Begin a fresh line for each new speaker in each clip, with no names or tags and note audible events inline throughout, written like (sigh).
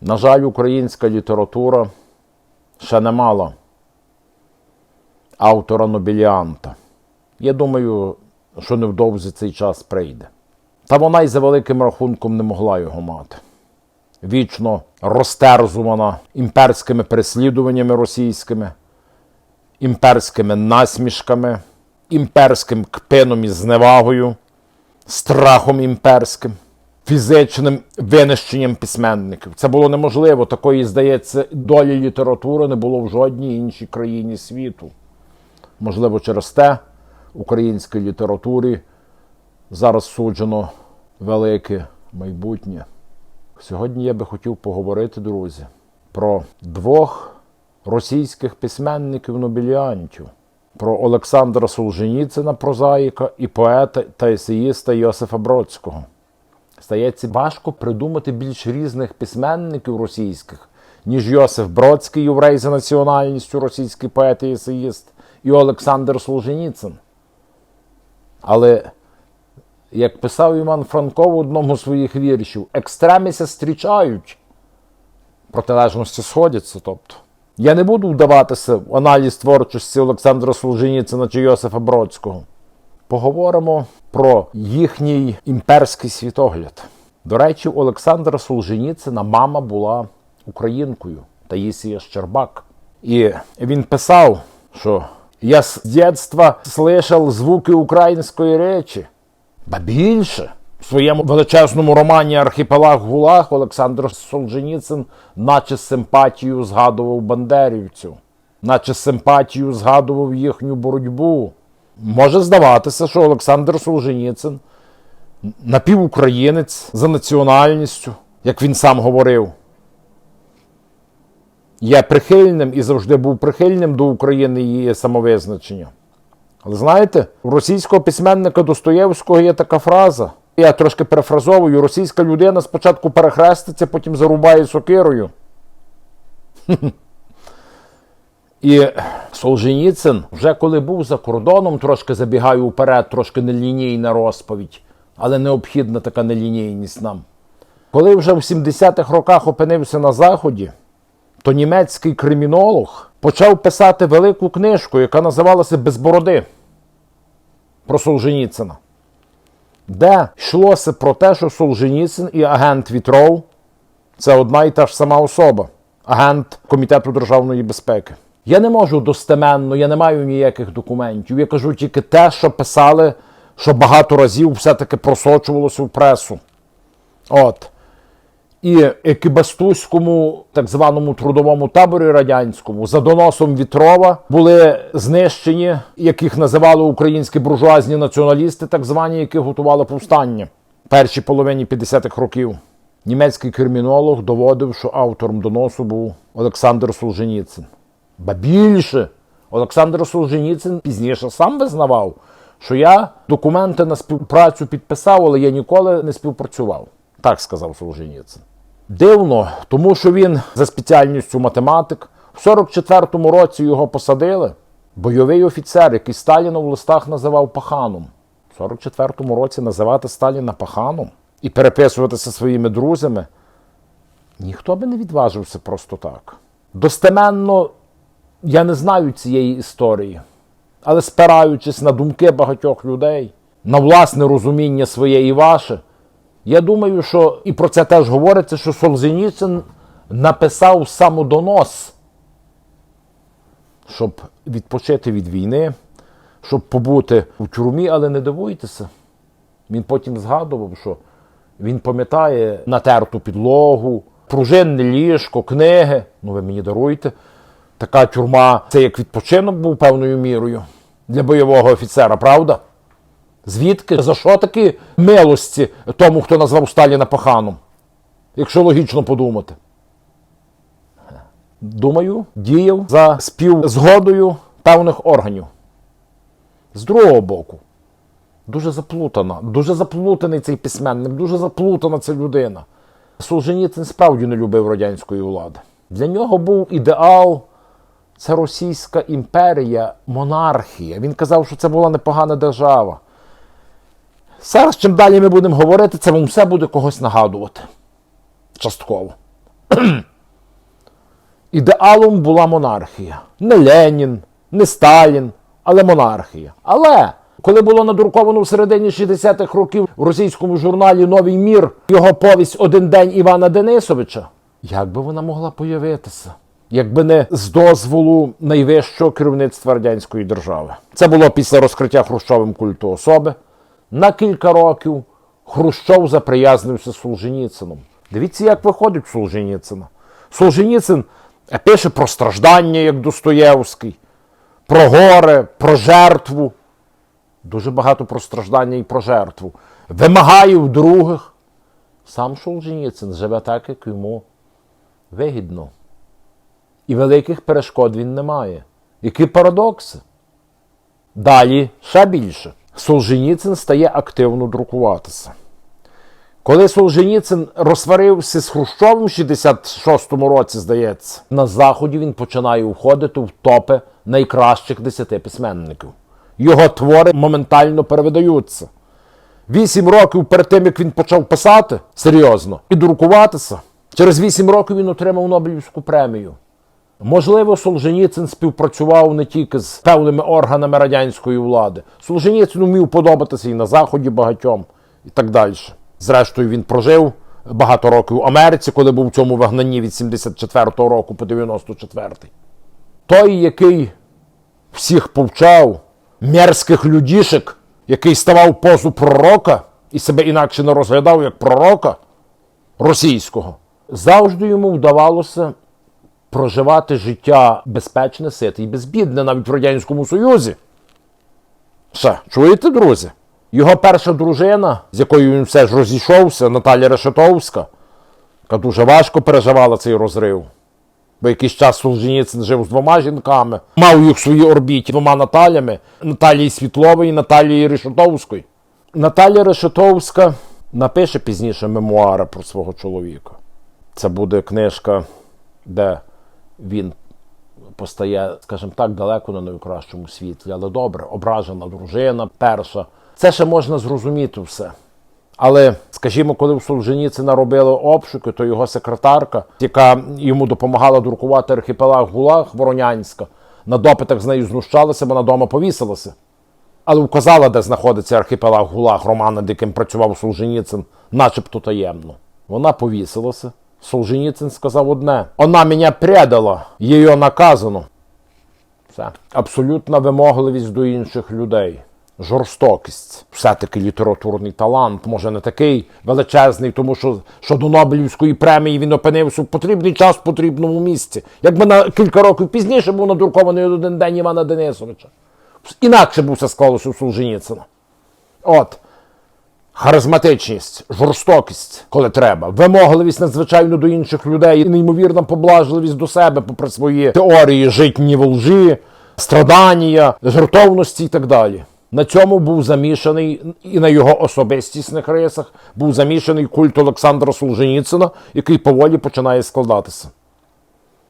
На жаль, українська література ще не мала автора Нобіліанта. Я думаю, що невдовзі цей час прийде. Та вона й за великим рахунком не могла його мати. Вічно розтерзувана імперськими переслідуваннями російськими, імперськими насмішками, імперським кпином і зневагою, страхом імперським, фізичним винищенням письменників. Це було неможливо. Такої, здається, долі літератури не було в жодній іншій країні світу. Можливо, через те українській літературі зараз суджено велике майбутнє. Сьогодні я би хотів поговорити, друзі, про двох російських письменників-нобіліантів, про Олександра Солженіцина, прозаїка, і поета та есеїста Йосифа Бродського. Стається важко придумати більш різних письменників російських, ніж Йосиф Бродський, єврей за національністю, російський поет і есеїст, і Олександр Солженіцин. Але як писав Іван Франко в одному з своїх віршів, екстреміся зустрічають, протилежності сходяться. Тобто. Я не буду вдаватися в аналіз творчості Олександра Солженіцина чи Йосифа Бродського. Поговоримо про їхній імперський світогляд. До речі, у Олександра Солженіцина мама була українкою Таїсія Щербак. І він писав, що я з дитинства слышав звуки української речі. Ба більше в своєму величезному романі Архіпелаг Гулаг Олександр Солженіцин, наче з симпатією згадував бандерівцю, наче з симпатією згадував їхню боротьбу. Може здаватися, що Олександр Солженіцин напівукраїнець за національністю, як він сам говорив. Є прихильним і завжди був прихильним до України і її самовизначення. Але знаєте, у російського письменника Достоєвського є така фраза. Я трошки перефразовую: російська людина спочатку перехреститься, потім зарубає сокирою. І Солженіцин, вже коли був за кордоном, трошки забігаю вперед, трошки нелінійна розповідь, але необхідна така нелінійність нам. Коли вже в 70-х роках опинився на Заході, то німецький кримінолог почав писати велику книжку, яка називалася Без бороди про Солженіцина, де йшлося про те, що Солженіцин і агент Вітров це одна і та ж сама особа, агент Комітету державної безпеки. Я не можу достеменно, я не маю ніяких документів. Я кажу тільки те, що писали, що багато разів все-таки просочувалося в пресу. От. І Екібастузькому так званому трудовому таборі радянському за доносом Вітрова були знищені, яких називали українські буржуазні націоналісти, так звані, які готували повстання в першій половині 50-х років. Німецький кримінолог доводив, що автором доносу був Олександр Солженіцин. Ба більше, Олександр Солженіцин пізніше сам визнавав, що я документи на співпрацю підписав, але я ніколи не співпрацював. Так сказав Солженіцин. Дивно, тому що він за спеціальністю математик. В 44-му році його посадили. Бойовий офіцер, який Сталіна в листах називав паханом. В 44-му році називати Сталіна паханом і переписуватися своїми друзями. Ніхто би не відважився просто так. Достеменно я не знаю цієї історії, але спираючись на думки багатьох людей, на власне розуміння своє і ваше. Я думаю, що і про це теж говориться, що Солженіцин написав самодонос, щоб відпочити від війни, щоб побути в тюрмі, але не дивуйтеся. Він потім згадував, що він пам'ятає натерту підлогу, пружинне ліжко, книги. Ну, ви мені даруйте. Така тюрма це як відпочинок був певною мірою для бойового офіцера, правда? Звідки? За що такі милості тому, хто назвав Сталіна паханом? Якщо логічно подумати. Думаю, діяв за співзгодою певних органів. З другого боку, дуже заплутана, дуже заплутаний цей письменник, дуже заплутана ця людина. Солженіцин справді не любив радянської влади. Для нього був ідеал. Це Російська імперія, монархія. Він казав, що це була непогана держава. Зараз, чим далі ми будемо говорити, це вам все буде когось нагадувати. Частково. (clears throat) Ідеалом була монархія. Не Ленін, не Сталін, але монархія. Але коли було надруковано в середині 60-х років в російському журналі Новий мір його повість Один день Івана Денисовича, як би вона могла появитися? Якби не з дозволу найвищого керівництва радянської держави. Це було після розкриття Хрущовим культу особи. На кілька років Хрущов заприязнився з Солженіцином. Дивіться, як виходить Солженіцина. Солженіцин пише про страждання, як Достоєвський, про горе, про жертву. Дуже багато про страждання і про жертву. Вимагає в других. Сам Солженіцин живе так, як йому вигідно. І великих перешкод він не має. Які парадокси? Далі ще більше. Солженіцин стає активно друкуватися. Коли Солженіцин розсварився з Хрущовим в 66-му році, здається, на Заході він починає входити в топи найкращих десяти письменників. Його твори моментально перевидаються. Вісім років перед тим, як він почав писати серйозно і друкуватися, через вісім років він отримав Нобелівську премію. Можливо, Солженіцин співпрацював не тільки з певними органами радянської влади. Солженіцин вмів подобатися і на Заході багатьом, і так далі. Зрештою, він прожив багато років в Америці, коли був в цьому вигнанні від 74-го року по 94-й. Той, який всіх повчав, мерзких людішек, який ставав позу пророка і себе інакше не розглядав як пророка російського, завжди йому вдавалося проживати життя безпечне, сите і безбідне навіть в Радянському Союзі. Все, чуєте, друзі? Його перша дружина, з якою він все ж розійшовся, Наталя Решетовська, яка дуже важко переживала цей розрив. Бо якийсь час Солженіцин жив з двома жінками, мав їх в своїй орбіті двома Наталями Наталії Світлової і Наталії Решетовської. Наталя Решетовська напише пізніше мемуари про свого чоловіка. Це буде книжка, де він постає, скажімо так, далеко на найкращому світлі, але добре, ображена дружина перша. Це ще можна зрозуміти все. Але, скажімо, коли в Солженіцина робили обшуки, то його секретарка, яка йому допомагала друкувати архіпелаг Гулаг Воронянська, на допитах з нею знущалася, вона вдома повісилася. Але вказала, де знаходиться архіпелаг Гулаг Романа, над яким працював Солженіцин, начебто таємно. Вона повісилася. Солженіцин сказав одне: вона мене предала, її наказано. Все. Абсолютна вимогливість до інших людей. Жорстокість, все-таки літературний талант, може не такий величезний, тому що, що до Нобелівської премії він опинився в потрібний час в потрібному місці. Якби на кілька років пізніше був надрукований один день Івана Денисовича. Інакше б все склалося у Солженіцина. От. Харизматичність, жорстокість, коли треба, вимогливість надзвичайно до інших людей, і неймовірна поблажливість до себе, попри свої теорії житні во лжі, страдання, жертовності і так далі. На цьому був замішаний і на його особистісних рисах був замішаний культ Олександра Солженіцина, який поволі починає складатися.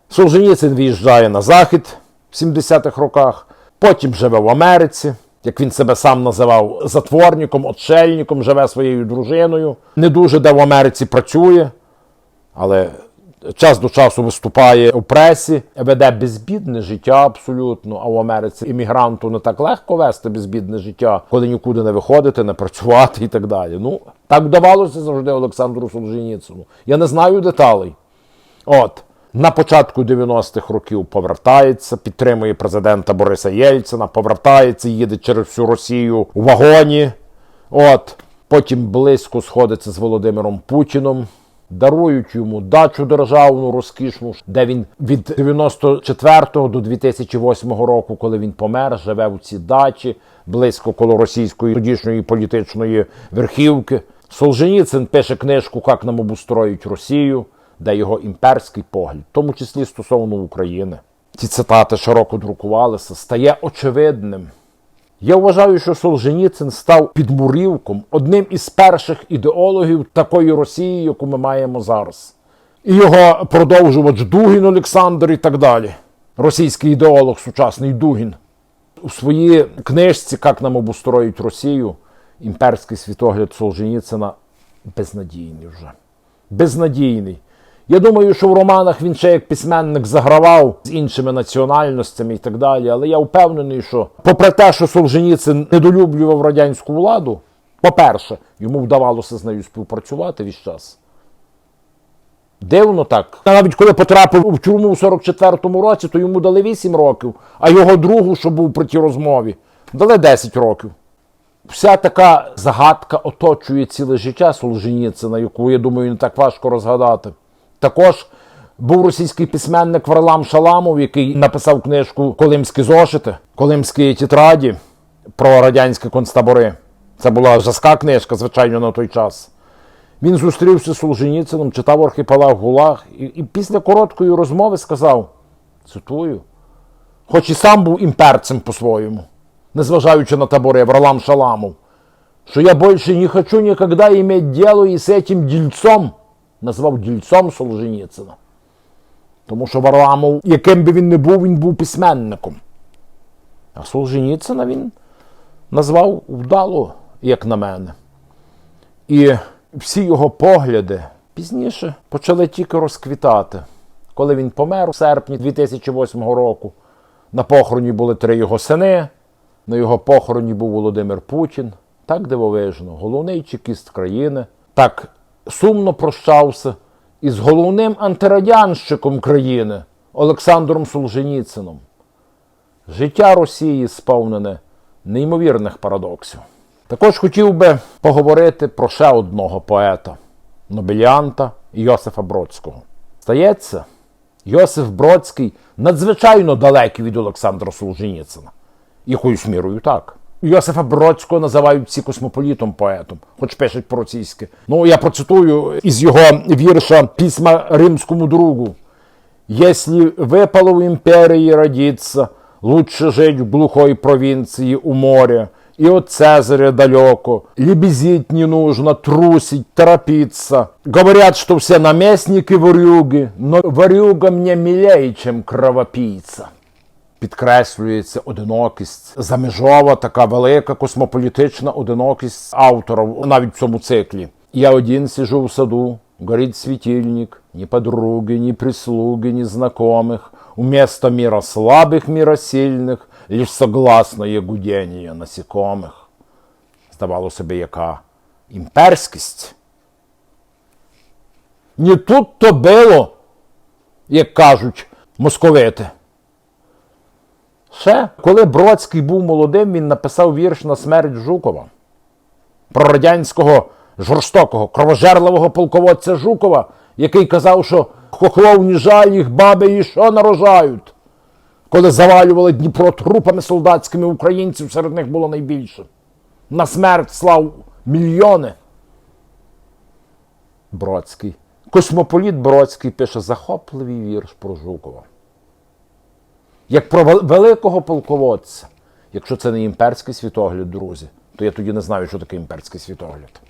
Солженіцин виїжджає на захід в 70-х роках, потім живе в Америці, як він себе сам називав, затворником, отшельником, живе своєю дружиною. Не дуже де в Америці працює, але час до часу виступає у пресі, веде безбідне життя абсолютно. А в Америці іммігранту не так легко вести безбідне життя, коли нікуди не виходити, не працювати і так далі. Ну, так вдавалося завжди Олександру Солженіцину. Я не знаю деталей. От. На початку 90-х років повертається, підтримує президента Бориса Єльцина, повертається, їде через всю Росію у вагоні. От. Потім близько сходиться з Володимиром Путіном. Дарують йому дачу державну розкішну, де він від 94 до 2008 року, коли він помер, живе в цій дачі, близько коло російської тодішньої політичної верхівки. Солженіцин пише книжку Як нам обустроїть Росію, де його імперський погляд, в тому числі стосовно України. Ці цитати широко друкувалися, стає очевидним. Я вважаю, що Солженіцин став підмурівком, одним із перших ідеологів такої Росії, яку ми маємо зараз. І його продовжувач Дугін Олександр і так далі. Російський ідеолог, сучасний Дугін. У своїй книжці Як нам обустроїть Росію, імперський світогляд Солженіцина безнадійний вже. Безнадійний. Я думаю, що в романах він ще як письменник загравав з іншими національностями і так далі. Але я впевнений, що, попри те, що Солженіцин недолюблював радянську владу, по-перше, йому вдавалося з нею співпрацювати весь час. Дивно так. Навіть коли потрапив в тюрму в 44-му році, то йому дали 8 років, а його другу, що був при тій розмові, дали 10 років. Вся така загадка оточує ціле життя Солженіцина, яку, я думаю, не так важко розгадати. Також був російський письменник Варлам Шаламов, який написав книжку Колимські зошити, Колимські тетраді про радянські концтабори. Це була жорстка книжка, звичайно, на той час. Він зустрівся з Солженіцином, читав архіпелаг Гулаг і, і після короткої розмови сказав: цитую, хоч і сам був імперцем по-своєму, незважаючи на табори Варлам Шаламов, що я більше не хочу ніколи иметь діло із цим дільцом, назвав дільцом Солженіцина. Тому що Варламов, яким би він не був, він був письменником. А Солженіцина він назвав вдало, як на мене. І всі його погляди пізніше почали тільки розквітати. Коли він помер у серпні 2008 року, на похороні були три його сини, на його похороні був Володимир Путін. Так дивовижно, головний чекіст країни, так сумно прощався із головним антирадянщиком країни Олександром Солженіцином. Життя Росії сповнене неймовірних парадоксів. Також хотів би поговорити про ще одного поета, нобеліанта Йосифа Бродського. Стається, Йосиф Бродський надзвичайно далекий від Олександра Солженіцина. Якоюсь мірою так. Йосифа Бродського називають всі космополітом поетом, хоч пишуть по-російськи. Ну, я процитую із його вірша письма римському другу. Если выпало в империи родиться, лучше жить в глухой провинции у моря, и от Цезаря далеко. Лебезить не нужно, трусить, торопиться. Говорят, что все наместники ворюги, но ворюга мне милее, чем кровопийца Підкреслюється одинокість, заміжова така велика космополітична одинокість автора навіть в цьому циклі. Я один сижу в саду, горит светильник, ни подруги, ни прислуги, ни знакомых. Вместо мира слабых, мира сильных, лишь согласное гудение насекомых. Здавало себе, яка імперськість. Не тут то було, як кажуть московити. Ще, коли Бродський був молодим, він написав вірш на смерть Жукова про радянського жорстокого, кровожерливого полководця Жукова, який казав, що хохлов не жаль їх баби і що нарожають. Коли завалювали Дніпро трупами солдатськими українців, серед них було найбільше. На смерть слав мільйони. Бродський. Космополіт Бродський пише захопливий вірш про Жукова як про великого полководця. Якщо це не імперський світогляд, друзі, то я тоді не знаю, що таке імперський світогляд.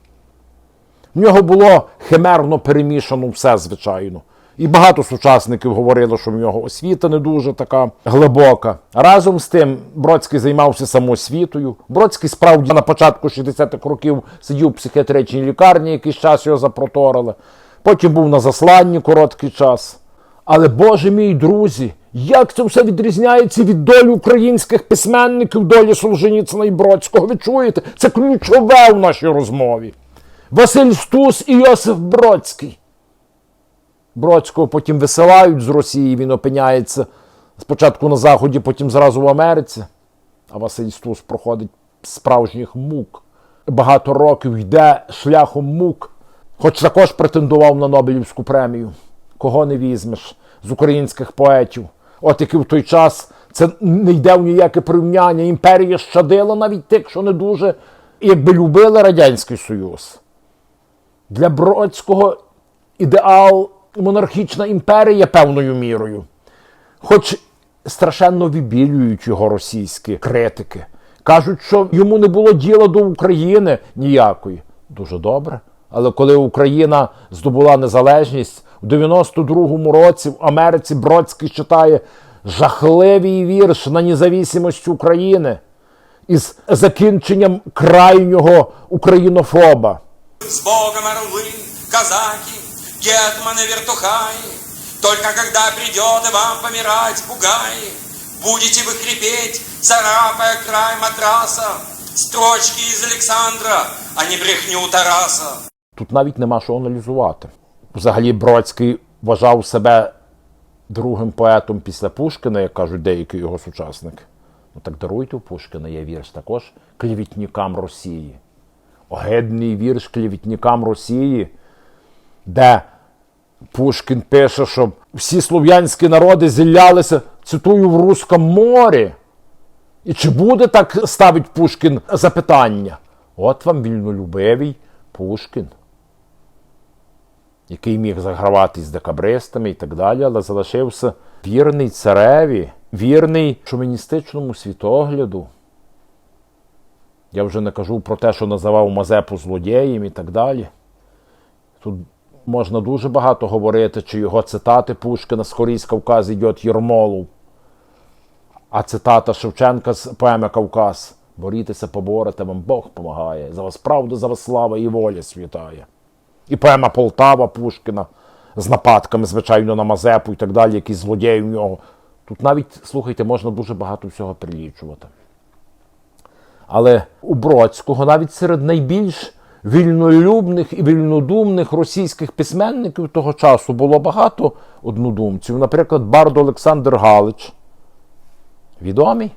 В нього було химерно перемішано все, звичайно. І багато сучасників говорили, що в нього освіта не дуже така глибока. Разом з тим, Бродський займався самоосвітою. Бродський справді на початку 60-х років сидів в психіатричній лікарні, якийсь час його запроторили. Потім був на засланні короткий час. Але, Боже мій друзі, як це все відрізняється від долі українських письменників, долі Солженіцина і Бродського? Ви чуєте? Це ключове в нашій розмові. Василь Стус і Йосиф Бродський. Бродського потім висилають з Росії, він опиняється спочатку на Заході, потім зразу в Америці. А Василь Стус проходить справжніх мук. Багато років йде шляхом мук, хоч також претендував на Нобелівську премію. Кого не візьмеш з українських поетів? От які в той час це не йде в ніяке порівняння. Імперія щадила навіть тих, що не дуже, якби любили Радянський Союз. Для Бродського ідеал монархічна імперія певною мірою. Хоч страшенно вибілюють його російські критики. Кажуть, що йому не було діла до України ніякої. Дуже добре. Але коли Україна здобула незалежність, у 92-му році в Америці Бродський читає жахливий вірш на незалежність України із закінченням крайнього українофоба.
С Богом орлы, казаки, Гетман и вертухай, Только когда придет и вам помирать пугай, Будете вы хрипеть, царапая край матраса, Строчки из Александра, а не брехню Тараса.
Тут навіть нема що аналізувати. Взагалі Бродський вважав себе другим поетом після Пушкина, як кажуть деякі його сучасники. Ну так даруйте у Пушкина є вірш також клівітникам Росії. Огидний вірш клівітникам Росії, де Пушкін пише, що всі слов'янські народи зіллялися, цитую, в Руському морі. І чи буде так ставить Пушкін запитання? От вам вільнолюбивий Пушкін, який міг загравати з декабристами і так далі, але залишився вірний цареві, вірний шовіністичному світогляду. Я вже не кажу про те, що називав Мазепу злодієм і так далі. Тут можна дуже багато говорити, чи його цитати Пушкина з хорі Кавказ ідет Єрмолов. А цитата Шевченка з поеми Кавказ. Борітеся, поборете, вам Бог помагає. За вас правда, за вас слава і воля святає. І поема Полтава Пушкіна з нападками, звичайно, на Мазепу і так далі, якісь злодії в нього. Тут навіть, слухайте, можна дуже багато всього прилічувати. Але у Бродського навіть серед найбільш вільнолюбних і вільнодумних російських письменників того часу було багато однодумців. Наприклад, Бард Олександр Галич, відомий,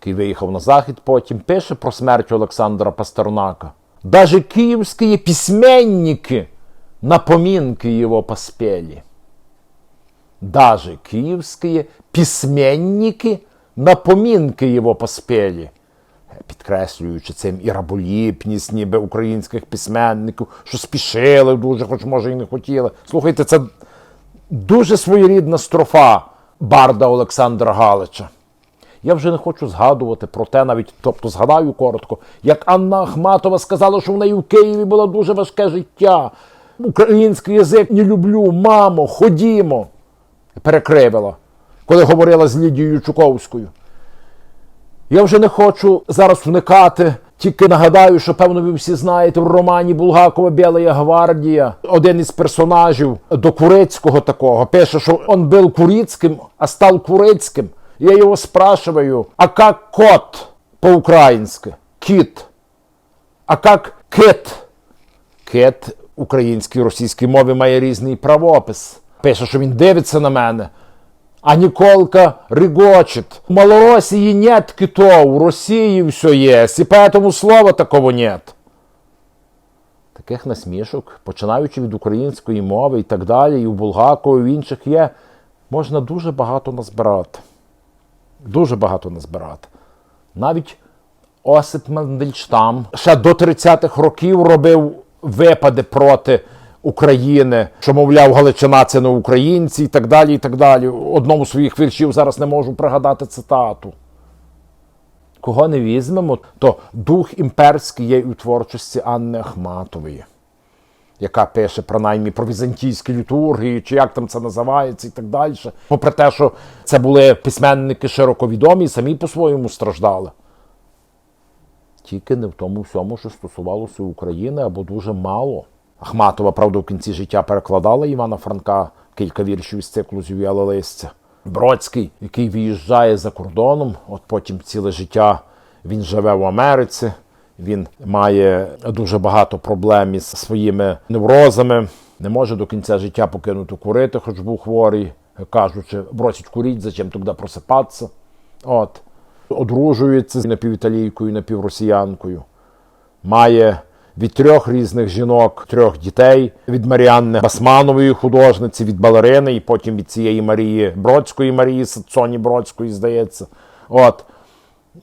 який виїхав на захід, потім пише про смерть Олександра Пастернака. Даже київські письменники на поминки его поспели. Даже київські письменники на поминки його поспели. Підкреслюючи цим і раболіпність ніби українських письменників, що спішили дуже, хоч може і не хотіли. Слухайте, це дуже своєрідна строфа Барда Олександра Галича. Я вже не хочу згадувати про те, навіть тобто згадаю коротко, як Анна Ахматова сказала, що в неї в Києві було дуже важке життя. Український язик не люблю, мамо, ходімо. Перекривила, коли говорила з Лідією Чуковською. Я вже не хочу зараз вникати. Тільки нагадаю, що певно ви всі знаєте в романі Булгакова Біла гвардія. Один із персонажів до Курицького такого пише, що він був Курицьким, а став Курицьким. Я його спрашиваю, а как кот по-українськи? Кіт. А как кит? Кит в українській російській мові має різний правопис. Пише, що він дивиться на мене. А Николка регочет. В Малороссии нет китов, в России все есть, и поэтому слова такого нет. Таких насмішок, починаючи від української мови і так далі, і у Булгакова, і в інших є, можна дуже багато назбирати. Дуже багато назбирати. Навіть Осип Мандельштам ще до 30-х років робив випади проти України, що, мовляв, Галичина це не українці і так далі. і так далі. Одному з своїх віршів зараз не можу пригадати цитату. Кого не візьмемо, то дух імперський є у творчості Анни Ахматової, яка пише принаймні про візантійські літургії, чи як там це називається, і так далі. Попри те, що це були письменники широковідомі, самі по-своєму страждали. Тільки не в тому всьому, що стосувалося України, або дуже мало. Ахматова, правда, в кінці життя перекладала Івана Франка кілька віршів із циклу «Зів'яле листя. Бродський, який виїжджає за кордоном, от потім ціле життя він живе в Америці, він має дуже багато проблем із своїми неврозами, не може до кінця життя покинути курити, хоч був хворий, кажучи, бросить куріть, зачем тоді просипатися. От. Одружується з напівіталійкою, напівросіянкою. Має від трьох різних жінок, трьох дітей, від Маріанни Басманової художниці, від балерини, і потім від цієї Марії Бродської, Марії Соні Бродської, здається. От.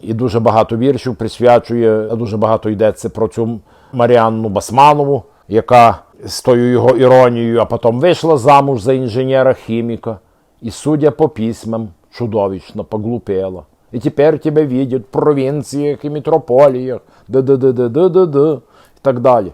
І дуже багато віршів присвячує, дуже багато йдеться про цю Маріанну Басманову, яка з тою його іронією, а потім вийшла замуж за інженера-хіміка, і, судя по письмам, чудовищно поглупела. І тепер тебе видять в провінціях і метрополіях, да-да-да-да-да-да, і так далі.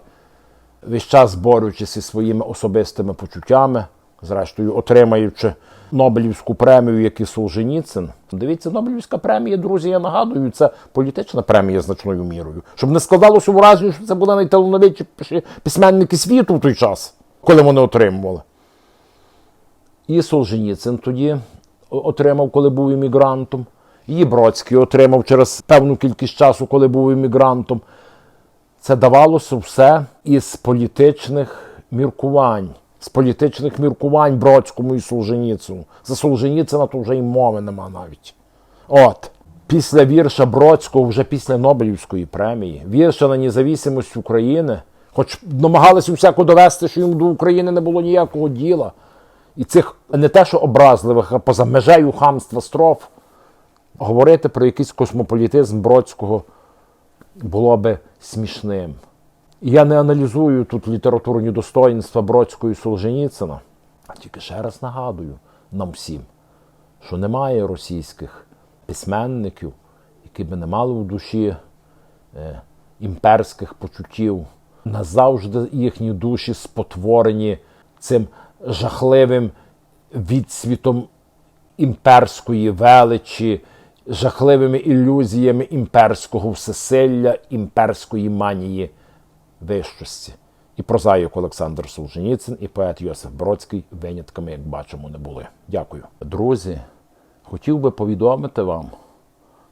Весь час борючись зі своїми особистими почуттями, зрештою, отримаючи Нобелівську премію, як і Солженіцин. Дивіться, Нобелівська премія, друзі, я нагадую, це політична премія значною мірою. Щоб не складалося враження, що це були найталановитіші письменники світу в той час. коли вони отримували. І Солженіцин тоді отримав, коли був іммігрантом. І Бродський отримав через певну кількість часу, коли був іммігрантом. Це давалося все із політичних міркувань. З політичних міркувань Бродському і Солженіцину. За Солженіцина то вже й мови нема навіть. От. Після вірша Бродського, вже після Нобелівської премії, вірша на незалежність України, хоч намагалися всяко довести, що йому до України не було ніякого діла. І цих не те, що образливих, а поза межею хамства строф, говорити про якийсь космополітизм Бродського було би смішним. Я не аналізую тут літературні достоїнства Бродського і Солженіцина, а тільки ще раз нагадую нам всім, що немає російських письменників, які би не мали в душі е, імперських почуттів. Назавжди їхні душі спотворені цим жахливим відсвітом імперської величі, жахливими ілюзіями імперського всесилля, імперської манії вищості. І прозаїк Олександр Солженіцин, і поет Йосиф Бродський винятками, як бачимо, не були. Дякую. Друзі, хотів би повідомити вам,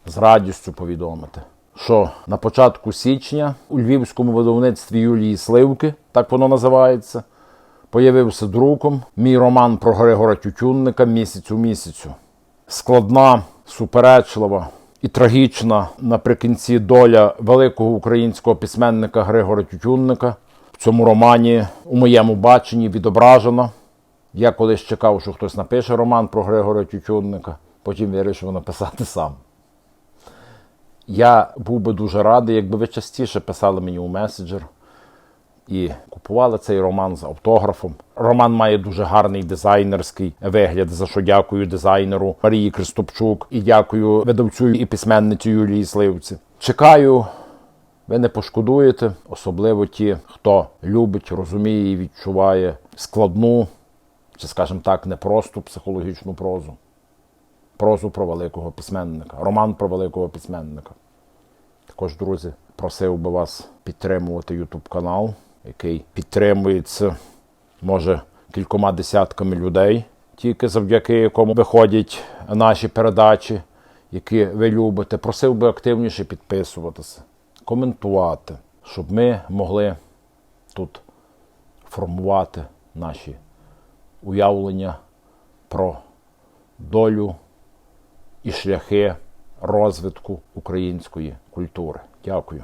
з радістю повідомити, що на початку січня у львівському видавництві Юлії Сливки, так воно називається, появився друком мій роман про Григора Тютюнника місяць у місяцю. Складна, суперечлива і трагічна наприкінці доля великого українського письменника Григора Тютюнника. В цьому романі у моєму баченні відображено. Я колись чекав, що хтось напише роман про Григора Тютюнника, потім вирішив написати сам. Я був би дуже радий, якби ви частіше писали мені у меседжер і купували цей роман з автографом. Роман має дуже гарний дизайнерський вигляд, за що дякую дизайнеру Марії Кристопчук і дякую видавцю і письменниці Юлії Сливці. Чекаю, ви не пошкодуєте, особливо ті, хто любить, розуміє і відчуває складну, чи, скажімо так, непросту психологічну прозу. Прозу про великого письменника, роман про великого письменника. Також, друзі, просив би вас підтримувати YouTube канал, який підтримується, може, кількома десятками людей, тільки завдяки якому виходять наші передачі, які ви любите. Просив би активніше підписуватися, коментувати, щоб ми могли тут формувати наші уявлення про долю і шляхи розвитку української культури. Дякую.